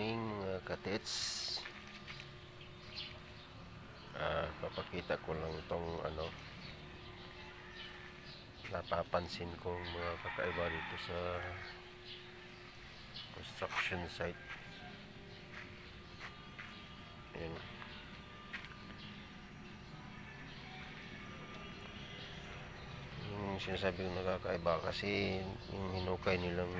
morning mga katits ah papakita ko lang tong ano napapansin kong mga kakaiba dito sa construction site Ayan. yung sinasabi ko nakakaiba kasi yung hinukay nilang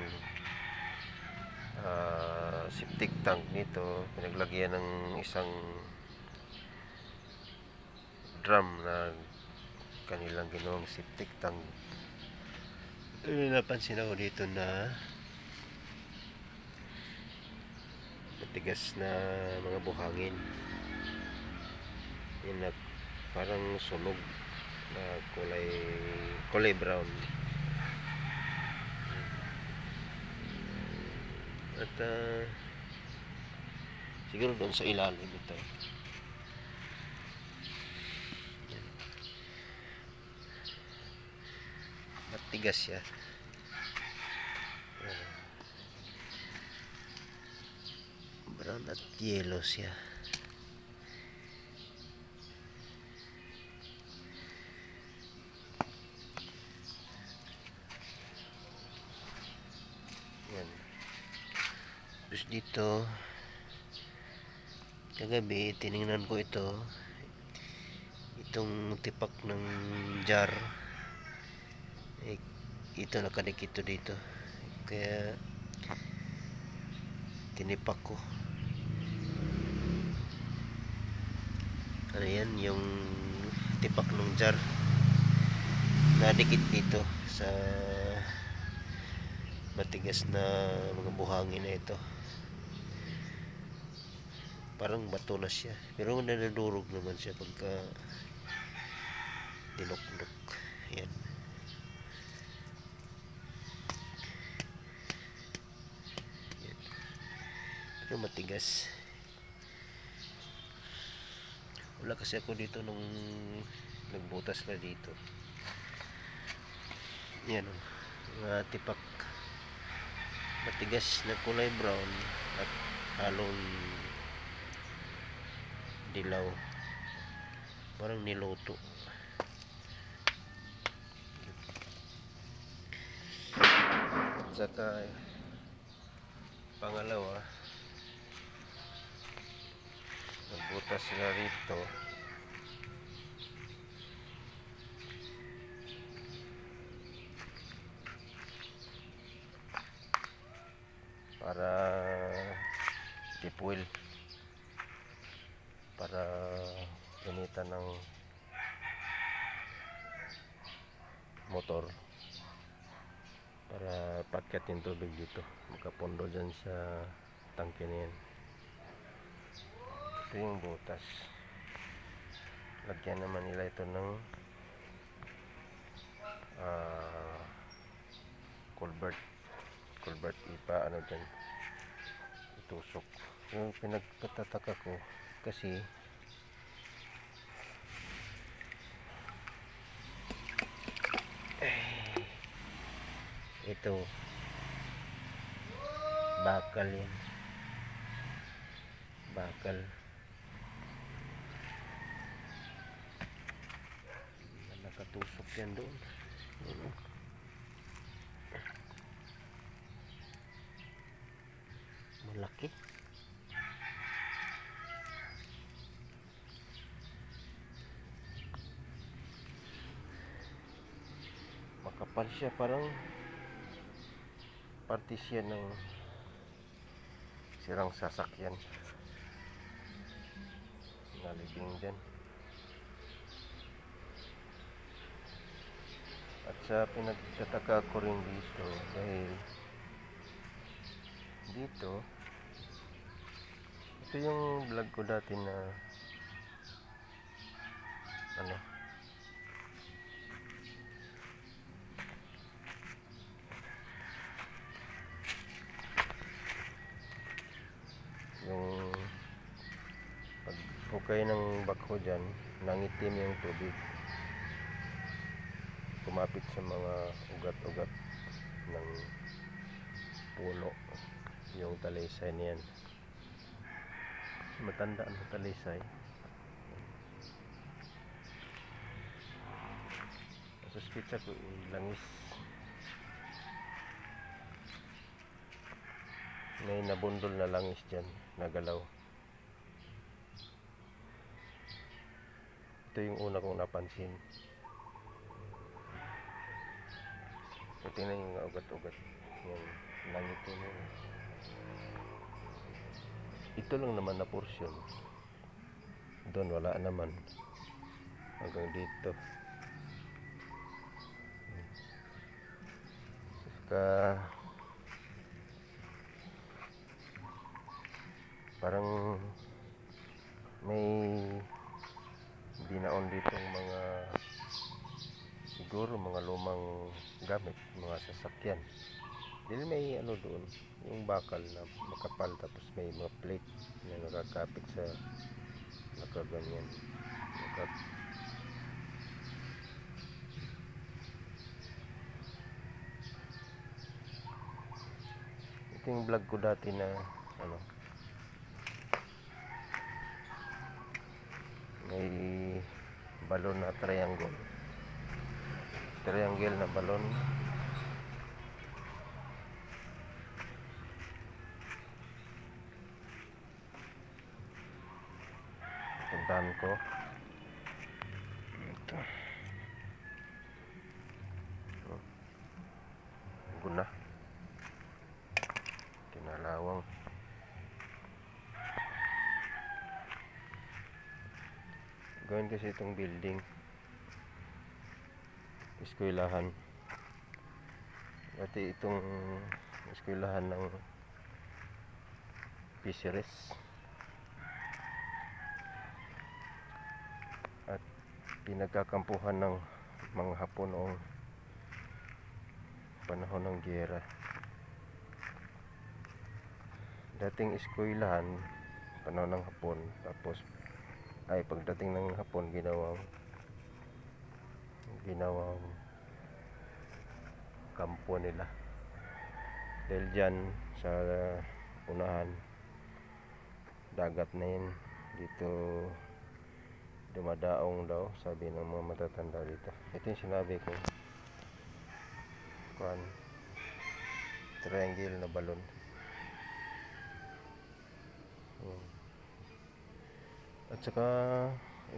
ah, septic tank nito pinaglagyan ng isang drum na kanilang ginawang septic tank. Eh, napansin ako dito na matigas na mga buhangin? Yun na parang sunog na kulay kulay brown ah, siguro doon sa ilalim ito. Matigas siya. Brown at yellow siya yan Tapos dito, kagabi, tiningnan ko ito. Itong tipak ng jar. Eh, ito nakadikit ito dito. Kaya, tinipak ko. Ano yan, yung tipak ng jar. Nadikit dito sa matigas na mga buhangin na ito parang bato na siya. Pero nanadurog naman siya pagka dinukdok yan. Yan. Pero matigas. Wala kasi ako dito nung nagbutas na dito. Yan o mga tipak. Matigas na kulay brown at halong dilaw. Parang niluto. Saka pangalawa nagbutas sila rito. Para tip wheel para gamitan ng motor para pakyat yung tubig dito. Makapondo dyan sa tangke na yan. Ito yung butas. Lagyan naman nila ito ng ah culvert. Culvert ipa ano dyan. Itusok. Yung pinagtataka ko kasi ito. Bakal yan bakal. Nakatusok yan doon. Malaki makapal siya parang partisyan ng sirang sasakyan. Nalibing dyan at sa pinagtataka ko rin dito dahil dito ito yung vlog ko dati na ano yung pag hukay bakho dyan nangitim yung tubig. Kumapit sa mga ugat-ugat ng puno yung talaysay niyan matanda ang talisay suspitsa ko langis. May nabundol na langis dyan nagalaw ito yung una kong napansin. So tingnan yung ugat-ugat. Yung langit yun. Ito lang naman na portion doon wala naman. Hanggang dito. Saka parang may binaon dito mga siguro mga lumang gamit mga sasakyan. Dahil may ano doon yung bakal na makapal tapos may mga plate na nakakapit sa nakaganyan. Nakap ito yung vlog ko dati na ano may balon na triangle. Triangle na balon. Puntahan ko. Ito. Guna. Kinalawang gawin kasi itong building. Eskwelahan. Dati itong eskwelahan ng fisheries. At pinagkakampuhan ng mga hapon noong panahon ng giyera. Dating eskwelahan panahon ng hapon tapos ay pagdating ng hapon ginawang ginawang kampo nila. Dahil dyan sa unahan dagat na yun. Dito dumadaong daw sabi ng mga matatanda dito. Ito yung sinabi ko. Kuan triangle na balon. Hmm. At saka,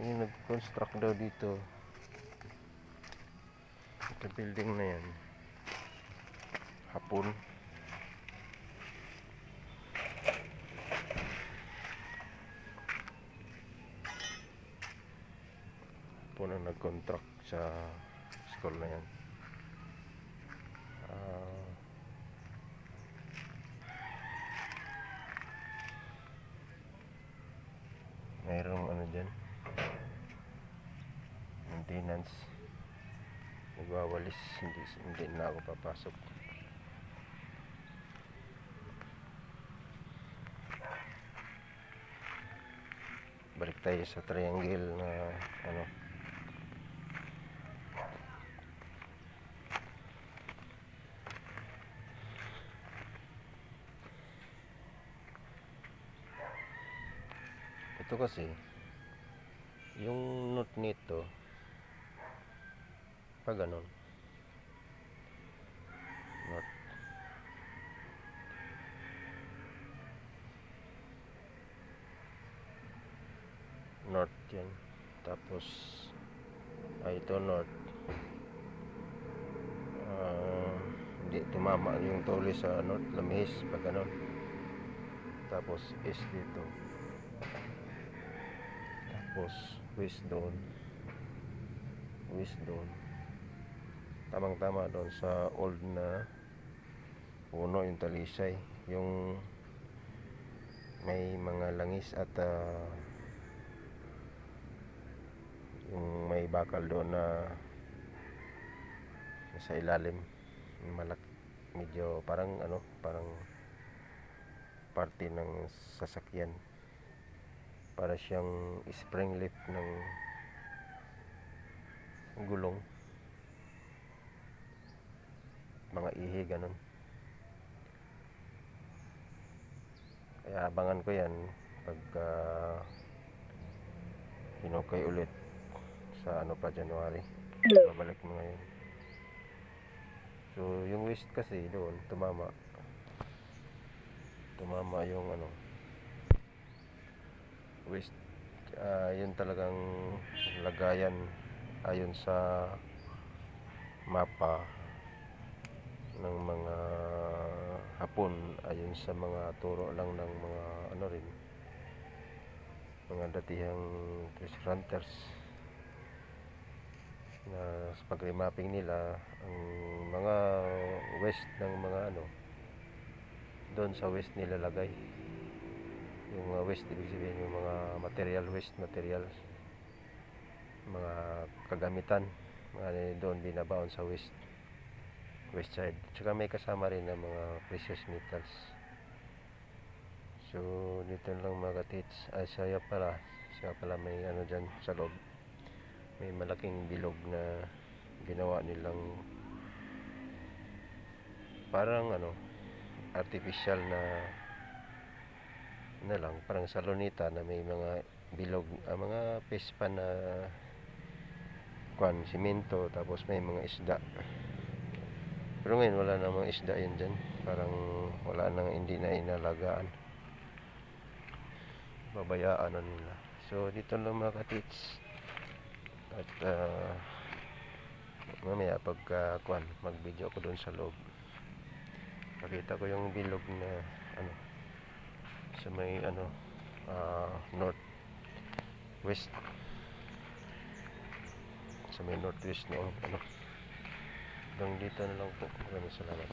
yung nag-construct daw dito. Ito building na yan. Hapon. Hapon ang nag-contract sa school na yan. Ah, mayroong ano dyan. Maintenance. Nagwawalis. Hindi, hindi na ako papasok. Balik tayo sa triangle na ano ito kasi yung note nito pag ganon note. North yan. Tapos ay ito north Ah, hindi tumama yung tuli sa north lamihis pag ganon tapos east dito tapos west doon. West doon. Tamang tama doon sa old na puno yung talisay. Yung may mga langis at ah, yung may bakal doon na sa ilalim. Malak medyo parang ano parang parte ng sasakyan para siyang spring lift ng gulong. Mga ihi ganun. Kaya abangan ko yan pagka hinukay ulit sa ano pa January. Babalik mo ngayon. So yung west kasi doon tumama. Tumama yung ano west ah, yun talagang lagayan ayon sa mapa ng mga hapon ayon sa mga turo lang ng mga ano rin mga datihang treasure na sa pag-remapping nila ang mga west ng mga ano doon sa west nilalagay yung west ibig sabihin yung mga material west materials. Mga kagamitan mga doon binabaon sa west west side. Tsaka may kasama rin ng mga precious metals. So dito lang mga tits ay saya pala. Siya pala may ano dyan sa loob. May malaking bilog na ginawa nilang parang ano artificial na na lang parang salonita na may mga bilog ah, mga pespa na kwan simento tapos may mga isda. Pero ngayon wala namang isda yun dyan. Parang wala nang hindi na inalagaan. Babayaan na nila. So dito lang mga katits at ah, mamaya pagka kwan mag video ako doon sa loob. Pakita ko yung bilog na sa may ano ah, north west sa may northwest noong ano. Hanggang dito na lang po. Maraming salamat